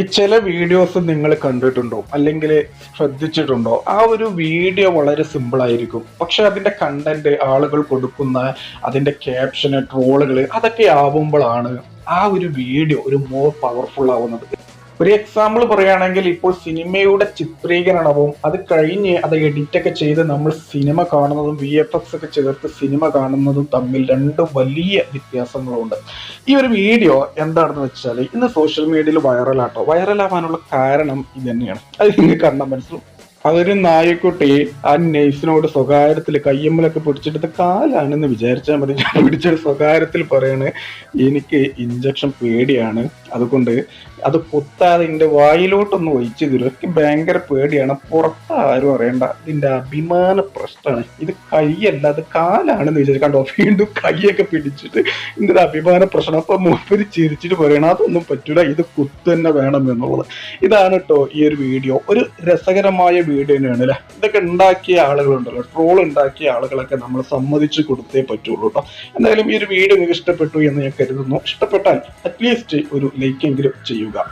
ഈ ചില വീഡിയോസ് നിങ്ങൾ കണ്ടിട്ടുണ്ടോ? അല്ലെങ്കിൽ ശ്രദ്ധിച്ചിട്ടുണ്ടോ? ആ ഒരു വീഡിയോ വളരെ സിമ്പിൾ ആയിരിക്കും. പക്ഷെ അതിന്റെ കണ്ടന്റ് ആളുകൾ കൊടുക്കുന്ന അതിന്റെ ക്യാപ്ഷന് ട്രോളുകൾ അതൊക്കെ ആവുമ്പോഴാണ് ആ ഒരു വീഡിയോ ഒരു മോർ പവർഫുൾ ആവുന്നത്. ഒരു എക്സാമ്പിൾ പറയുകയാണെങ്കിൽ ഇപ്പോൾ സിനിമയുടെ ചിത്രീകരണവും അത് കഴിഞ്ഞ് അത് എഡിറ്റ് ഒക്കെ ചെയ്ത് നമ്മൾ സിനിമ കാണുന്നതും വി എഫ് എക്സ് ഒക്കെ ചേർത്ത് സിനിമ കാണുന്നതും തമ്മിൽ രണ്ട് വലിയ വ്യത്യാസങ്ങളുണ്ട്. ഈ ഒരു വീഡിയോ എന്താണെന്ന് വെച്ചാൽ ഇന്ന് സോഷ്യൽ മീഡിയയിൽ വൈറലാട്ടോ വൈറലാവാനുള്ള കാരണം ഇത് തന്നെയാണ്. അത് നിങ്ങൾക്ക് കണ്ടാൽ മനസ്സിലാവും. അതൊരു നായക്കുട്ടി ആ നെയ്സിനോട് സ്വകാര്യത്തിൽ കയ്യമ്മലൊക്കെ പിടിച്ചെടുത്ത കാലാണെന്ന് വിചാരിച്ചാൽ മതി. ഞാൻ പിടിച്ചൊരു സ്വകാര്യത്തിൽ പറയാണ് എനിക്ക് ഇഞ്ചക്ഷൻ പേടിയാണ്. അതുകൊണ്ട് അത് കുത്താതെ എന്റെ വായിലോട്ടൊന്ന് ഒഴിച്ചു തരും എനിക്ക് ഭയങ്കര പേടിയാണ്. പുറത്ത് ആരും അറിയണ്ട. ഇതിന്റെ അഭിമാന പ്രശ്നമാണ്. ഇത് കൈയല്ല അത് കാലാണെന്ന് വിചാരിച്ചു കണ്ടോ? വീണ്ടും കൈയൊക്കെ പിടിച്ചിട്ട് ഇതിന്റെ അഭിമാന പ്രശ്നം. അപ്പം മൂപ്പര് ചിരിച്ചിട്ട് പറയണം അതൊന്നും പറ്റൂല ഇത് കുത്തു തന്നെ വേണം എന്നുള്ളത്. ഇതാണ് കേട്ടോ ഈ ഒരു വീഡിയോ. ഒരു രസകരമായ വീഡിയോ തന്നെയാണ് അല്ലേ ഇതൊക്കെ ഉണ്ടാക്കിയ ആളുകളുണ്ടല്ലോ. ട്രോൾ ഉണ്ടാക്കിയ ആളുകളൊക്കെ നമ്മൾ സമ്മതിച്ചു കൊടുത്തേ പറ്റുള്ളൂ കേട്ടോ എന്തായാലും ഈ ഒരു വീഡിയോ നിങ്ങൾക്ക് ഇഷ്ടപ്പെട്ടു എന്ന് ഞാൻ കരുതുന്നു. ഇഷ്ടപ്പെട്ടാൽ അറ്റ്ലീസ്റ്റ് ഒരു ലൈക്കെങ്കിലും ചെയ്യുക.